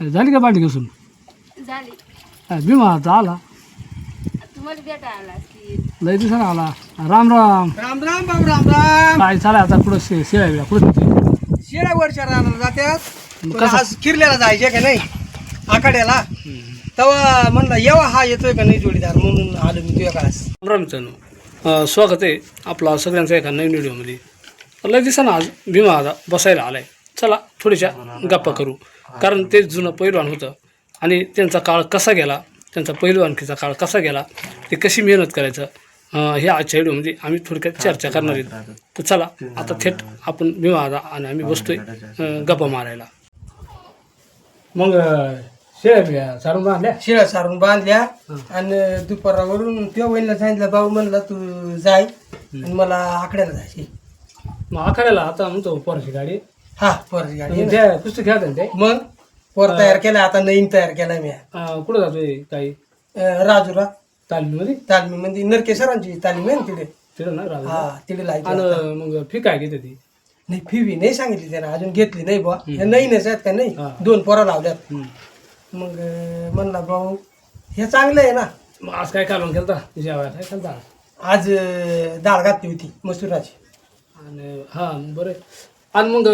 झाली का भांडी घासून? झाली. हा, भीमा आता आला. तुम्हाला भेटा आला की. लय दिवसानं आला. राम राम. राम राम बाबू राम राम. काय चालाय आता कुठं शे कुठं तिथे शिळा वरच्या रानाला जात्यात. पण कसं? आज किरल्याला जायचे का नाही? आखाड्याला. तेव्हा म्हणलं येवा हा येतोय का नाही जोडीदार? म्हणून आलो मी तुझ्या काळास राम राम मित्रांनो. अं, स्वागत आहे आपला सगळ्यांचं एका नवीन व्हिडिओमध्ये. लय दिवसानं आज भीमा आता बसायला आलाय. चला थोड्याशा गप्पा करू. कारण ते जुनं पैलवान होतं. आणि त्यांचा काळ कसा गेला त्यांचा पैलवानकीचा काळ कसा गेला ते कशी मेहनत करायचं ह्या आजच्या व्हिडिओमध्ये आम्ही थोडक्यात चर्चा करणार आहेत तर चला आता थेट आपण आता आणि आम्ही बसतोय अं, गप्पा मारायला. मग शेळ्या सारून बांधल्या? शिळा सारून बांधल्या आणि दुपारावरून त्या वहिनीला सांगितलं भाऊ म्हणला तू जाय आणि मला आकड्याला जायचे मग आखाड्याला आता म्हणतो पोराची गाडी. हा परत गाडी म्हणजे त्या पुस्तक खेळतात ते मग पोर तयार केला आता नवीन तयार केला मी अं, कुठं जातोय काही अं, राजूरा तालमीमध्ये? तालमी म्हणजे नरके सरांची तालीम आहे ना तिथे. तिथं ना राहू हा तिथे लायची आणि मग फी काय घेते ती? नाही फी नाही सांगितली त्यानं अजून घेतली नाही बुवा. हे नाही आहेत का नाही? हा. दोन पोरा लावल्यात. हम्म. मग अं, म्हणला भाऊ हे चांगलं आहे ना. मग आज काय कालवण केलता? जेवायला काय केलता? आज अं, डाळ घातली होती मसुराची. आणि हा बरं आणि मग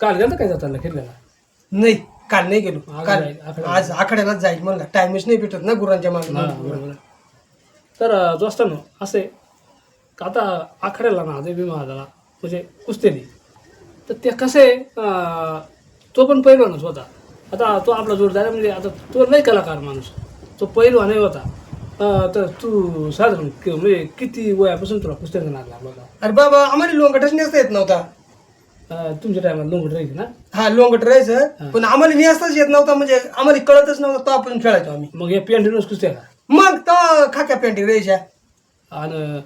काल गेलता काय जाताना खेळल्याला नाही काल नाही गेलो. आज काल जाईल, आखाड्याला. आज आखाड्यालाच जाईल म्हणला. टाइमच नाही भेटत ना गुरांच्या हा मागे बरोबर. आहे. तर दोस्तांनो असे का आता आखाड्याला ना ते विमा झाला म्हणजे कुस्तेली तर ते कसे तो पण पैलवानच होता. आता तो आपला जोडदार आहे म्हणजे आता तो नाही कलाकार माणूस. तो पैलवानही होता. अं, तर तू साधारण कि- म्हणजे किती वयापासून तुला कुस्त्याचा नाद लागला होता अरे बाबा आम्हाला लोंगटच नेसता येत नव्हता. तुमच्या टायमाला लोंगट राहायची ना? हा लोंगट राहायचं. पण आम्हाला नेसताच येत नव्हता म्हणजे आम्हाला कळतच नव्हतं तो आपण खेळायचो आम्ही. मग या पेंटिनच कुस्त्या का मग तो खाक्या पेंटी राहायच्या. आणि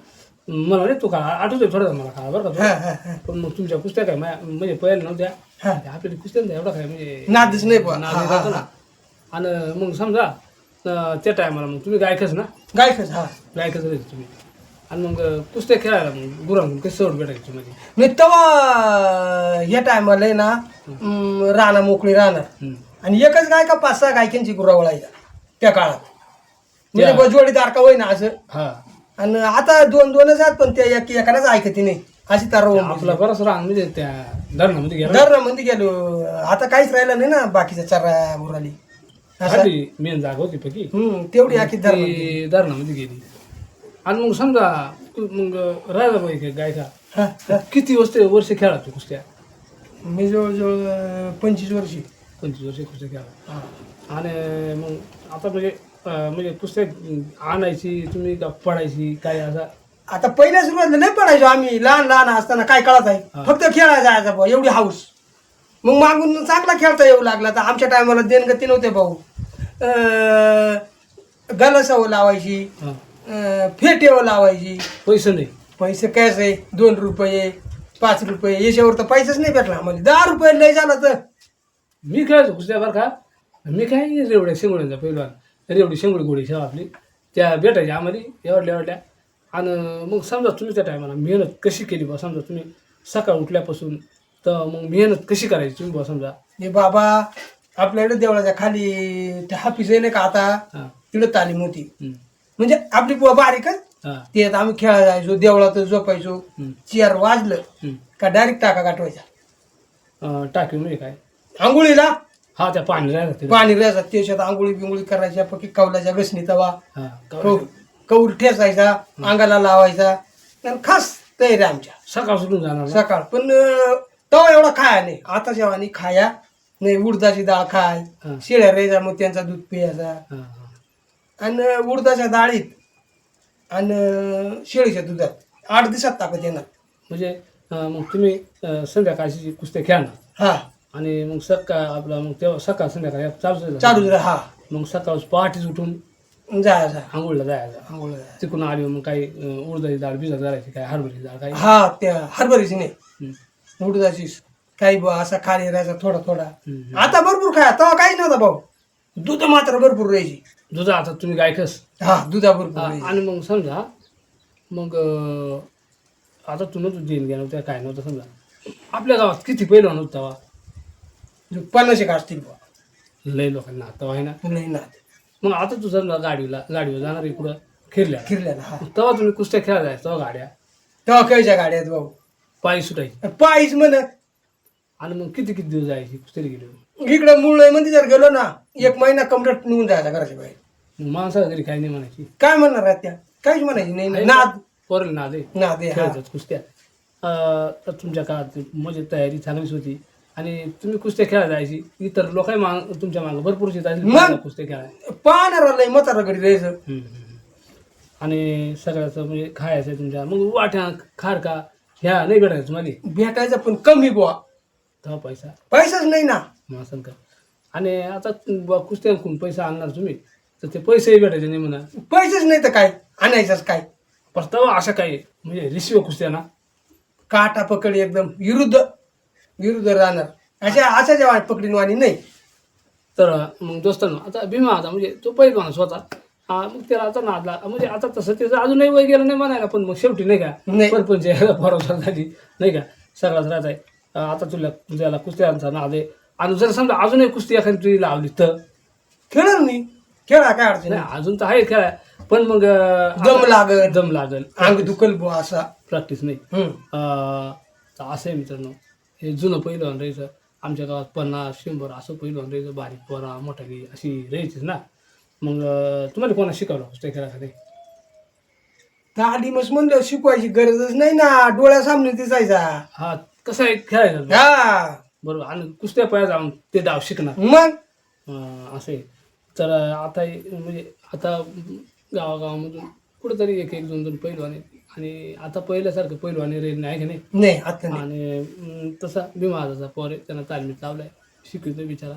मला नाही तू का आठवतोय थोडं मला का बरं का पण मग तुमच्या कुस्त्या काय म्हणजे पहिल्या नव्हत्या हा. आपल्या कुस्त्यांचा एवढा काय म्हणजे नादच नाही ना. आणि मग समजा त्या टायमाला मग तुम्ही गायकच ना? गायकच हा. गायकच राहायचे तुम्ही. आणि मग कुस्त्या खेळायला मग गुरांकडून कशी सवड भेटायची म्हणजे मी तेव्हा या टायमाला ना अं, राणा मोकळी राहणार. हम्म. आणि एकच गाय का पाच सहा गायकांची गुरावळायचा त्या काळात. म्हणजे त्या- बुवा जोडीदार का होईना असं. हा. आणि आता दोन दोनच आहेत पण त्या एक एकालाच ऐकते नाही. अशी तार आपला बराच रांग म्हणजे त्या धरणामध्ये गेला. दरमध्ये गेलो. आता काहीच राहिलं नाही ना बाकीच्या चारा उराली. असं. खाली मेन जागा होती पकी हम्म तेवढी आखी ती धरणामध्ये गेली. आणि मग समजा तू मग राजा बाई गायका. किती वर्ष वर्ष खेळा तू कुस्त्या? मी जवळजवळ अं, पंचवीस वर्षी. पंचवीस वर्ष कुस्त्या खेळा आणि मग आता म्हणजे अं, म्हणजे कुस्त्या आणायची तुम्ही का पडायची काय असा? आता पहिल्या सुरुवातीला नाही पडायचो आम्ही. लहान लहान असताना काय कळत आहे. फक्त खेळायला जायचा भाऊ एवढी हाऊस. मग मागून चांगला खेळता येऊ लागला. तर आमच्या टायमाला देणगती नव्हते भाऊ. गलसावं लावायची. हा. अं, लावायची. पैसे नाही. पैसे कॅश आहे दोन रुपये पाच रुपये याच्यावर तर पैसेच नाही भेटला आम्हाला. दहा रुपये लय झाला तर. मी खेळायचो कुस्त्या बरं का? मी काय रेवड्या शेंगोळ्यांचा पहिला रेवडी शेंगोळी गोळी शेवा आपली. त्या भेटायच्या आम्हाला एवढल्या एवढल्या. आणि मग समजा तुम्ही त्या टायमाला मेहनत कशी केली बा समजा तुम्ही सकाळ उठल्यापासून तर मग मेहनत कशी करायची तुम्ही बा समजा? हे बाबा आपल्याकडे देवळाच्या खाली ते हाफिस आहे नाही का आता? हां. तिकडे तालीम होती. हम्म. म्हणजे आपली बुवा बारीकच. हां. ते आम्ही खेळायला जायचो देवळात झोपायचो. हम्म. चेअर वाजलं हम्म. का डायरेक्ट टाका गाठवायचा. अं, टाकी म्हणजे काय? आंघोळीला? हा त्या पाणी पाणी राहायचं त्याच्यात आंघोळी बिंगोळी करायच्या पक्की कौलाच्या घसणी तवा हा कौ- कौर ठेचायचा अंगाला लावायचा. आणि खास तयारी आमच्या. सकाळ सुटून जाणार ना? सकाळ. पण अं, तवा एवढा खाया नाही. आता जेव्हा खाया नाही उडदाची डाळ खाय. हा. शिळ्या रेजा मग त्यांचा दूध पियाचा हा, हा. आणि उडदाच्या डाळीत आणि शेळीच्या दुधात. आठ दिवसात ताकद येणार. म्हणजे अं, मग तुम्ही अं, संध्याकाळची कुस्त्या खेळणार हा. आणि मग सकाळ आपला मग तेव्हा सकाळ संध्याकाळ चालू चालू हा. मग सकाळ पहाटेच उठून जायचा आंघोळीला जायचं आंघोळ जायचं. तिकडून आली मग काही अं, उडदाची डाळ भिजत घालायची काय हरभऱ्याची डाळ काही? हा त्या हरभरीची नाही. हम्म. उडदाची काही बुवा असा खाली राहायचा थोडा थोडा. हम्म. आता भरपूर खाया तेव्हा काहीच नव्हता भाऊ. दूध मात्र भरपूर राहायची. दुधा आता तुम्ही गायकस हा दुधा राहायची. आणि मग समजा मग अं, आता तू नव्हतं देईन घ्या नव्हतं काय नव्हतं समजा. आपल्या गावात किती पहिलं नव्हतं तेव्हा? पन्नास एक असतील बुवा. लय लोकांना आता आहे ना. नाही ना मग आता तू समजा गाडीला गाडीवर जाणार इकडं खेळल्या फिरल्या. ना हा. तेव्हा तुम्ही कुस्त्या खेळायला जायचं तेव्हा गाड्या? तेव्हा कायच्या गाड्या आहेत भाऊ. पायी सुटायची. पायीच म्हणत. आणि मग किती किती दिवस जायची कुस्त्याला गेलो इकडं मुळमध्ये जर गेलो ना एक महिना कमरट निघून जायचा घराच्या बाहेर. मग माणसाला घरी काही नाही म्हणायची. काय म्हणणार आहेत त्या? काहीच म्हणायची नाही. नाही. नाद. पोरेल नाद आहे, हा. खेळतात कुस्त्या. अं, तर तुमच्या काळात म्हणजे तयारी चांगलीच होती. आणि तुम्ही कुस्त्या खेळायला जायची. इतर लोकही माग तुमच्या मागं भरपूर मग? कुस्त्या खेळायला. पाहणार लय म्हातारा घरी राहायचं हम्म, हम्म. आणि सगळ्याचं म्हणजे खायचं आहे तुमच्या. मग वाट्या खार का ह्या नाही भेटायचं तुम्हाला. भेटायचं पण कमी बुवा. तेव्हा पैसा. पैसाच नाही ना. मग असं का आणि आता कुस्त्या कोण पैसा आणणार तुम्ही. तर ते पैसेही भेटायचे नाही म्हणा. पैसेच नाही तर काय? आणायचंच काय? पण तेव्हा अशा काही म्हणजे रिसिव कुस्त्या ना. काटा पकडी एकदम विरुद्ध विरुद्ध राहणार. अशा अशा जेव्हा पकडीन वाणी नाही. तर मग दोस्तांनो आता भीमा आता म्हणजे तो पहिला माणूस होता. हा, मग त्याला आता नादला म्हणजे आता तसं त्याचं अजूनही वय गेलं नाही म्हणायला पण मग शेवटी नाही का? नाही. परपंच यायला भरोसा झाली. नाही का? सगळाच राहत आहे. आता तुला तुझ्याला कुस्त्यांचा नाद आहे. आणि जर समजा अजूनही कुस्ती एखादी तुझी लावली तर? खेळणार मी. खेळा काय अडचण नाही. नाही. अजून तर आहे खेळाय पण मग अं, दम लागल. दम लागल. अंग दुखल बुवा असा. प्रॅक्टिस नाही. हम्म. अं, तर असं आहे मित्रांनो. हे जुनं पहिलं राहायचं आमच्या गावात पन्नास शंभर असं पहिलं राहायचं बारीक पोरा मोठाली अशी राहायचीच ना. मग अं, तुम्हाला कोणा शिकवलं कुस्त्या खेळासाठी? तालीमच म्हणलं शिकवायची गरजच नाही ना. डोळ्यासामने दिसायचा. हा कसं आहे खेळायचं? हा. बरोबर. आणि कुस्त्या पाया जाऊन ते डाव शिकणार. मग? अं, असं आहे. तर आता म्हणजे आता गावागावामधून कुठंतरी एक एक दोन दोन पैलवान आहेत आणि आता पहिल्यासारखं पैलवानी रेल नाही की नाही? नाही आता नाही. आणि अं, तसा भीमा आजाचा पोर आहे त्यांना तालमीत लावलाय शिकवतो बिचारा.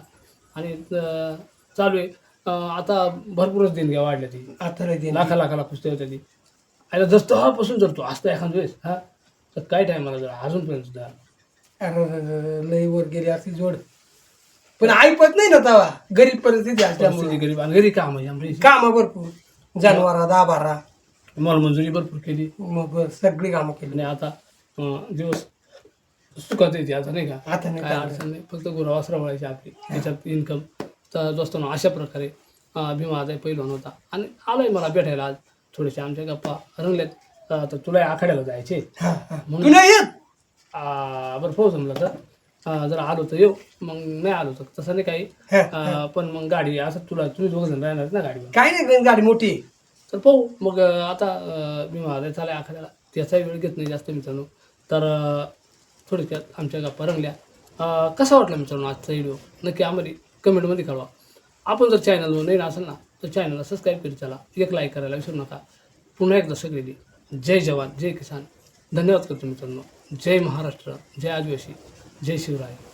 आणि अं, चालू आहे. अं, आता भरपूरच देणग्या वाढल्या ती. आता नाही देणार. लाखा लाखाला कुस्त्या होत्या ती. आणि जर तेव्हापासून जर तू असता एखाद वेळेस हा तर काय टायमाला जर अजूनपर्यंत सुद्धा. अरे वर गेली असती जोड. पण ऐकत नाही ना तवा. गरीब परिस्थिती असल्यामुळे गरीब आणि घरी काम आहे आमच्या कामं भरपूर. जनावरा दाबारा मलमजुरी भरपूर केली. मग बस सगळी कामं केली. आणि आता अं, दिवस सुखात येते आता नाही का? आता नाही काय काय अडचण नाही. फक्त गुरावास रवळायची आपली. त्याच्यात इन्कम तर दोस्तांनो अशा प्रकारे अं, भीमा आता पहिलवान होता आणि आलाय मला भेटायला आज. थोडेसे आमच्या गप्पा रंगल्यात अं, तर तुला आखाड्याला जायचे हा, हा. तू नाही येत? अं, बरं पाहू जमलं तर अं, जर आलो तर येऊ. मग नाही आलो तर तसं नाही काही. अं, पण मग गाडी असं तुला तुम्ही दोघं जण राहणार ना गाडीवर. काय नाही गाडी मोठी. आहे. तर पाहू. मग अं, आता अं, भीमा आलाय चालाय आखाड्याला त्याचाही वेळ घेत नाही जास्त मित्रांनो. तर अं, थोडक्यात आमच्या गप्पा रंगल्या. अं, कसा वाटला मित्रांनो आजचा व्हिडिओ नक्की आम्हाला कमेंटमध्ये कळवा. आपण जर चॅनलवर नाही असेल ना तर चॅनलला सबस्क्राईब करीत चला. एक लाईक करायला विसरू नका. पुन्हा एकदा सगळी जय जवान जय किसान. धन्यवाद करतो मित्रांनो. जय महाराष्ट्र जय आदिवासी. जय शिवराय